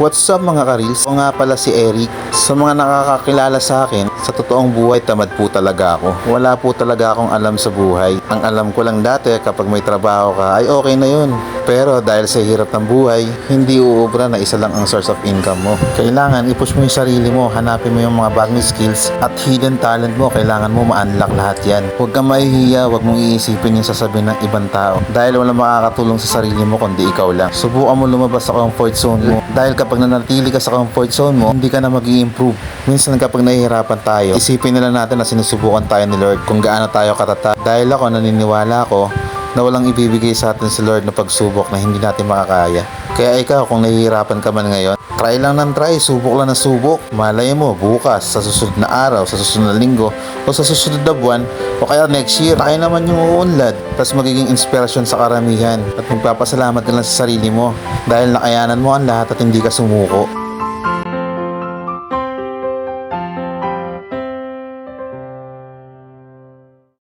What's up mga karils? Ako nga pala si Eric. Sa mga nakakakilala sa akin, sa totoong buhay tamad po talaga ako. Wala po talaga akong alam sa buhay. Ang alam ko lang dati kapag may trabaho ka ay okay na yun. Pero dahil sa hirap ng buhay, hindi uubra na isa lang ang source of income mo. Kailangan i-push mo yung sarili mo, hanapin mo yung mga bagong skills at hidden talent mo. Kailangan mo ma-unlock lahat yan. Huwag kang mahihiya, huwag mong iisipin yung sasabihin ng ibang tao. Dahil wala makakatulong sa sarili mo kundi ikaw lang. Subukan mo lumabas sa comfort zone mo. Dahil kapag nanatili ka sa comfort zone mo, hindi ka na mag improve Minsan kapag nahihirapan tayo, isipin nila natin na sinusubukan tayo ni Lord kung gaano tayo katata. Dahil ako naniniwala ako na walang ibibigay sa atin si Lord na pagsubok na hindi natin makakaya. Kaya ikaw, kung nahihirapan ka man ngayon, try lang ng try, subok lang ng subok. Malay mo, bukas, sa susunod na araw, sa susunod na linggo, o sa susunod na buwan, o kaya next year, tayo naman yung uunlad. Tapos magiging inspirasyon sa karamihan. At magpapasalamat ka lang sa sarili mo dahil nakayanan mo ang lahat at hindi ka sumuko.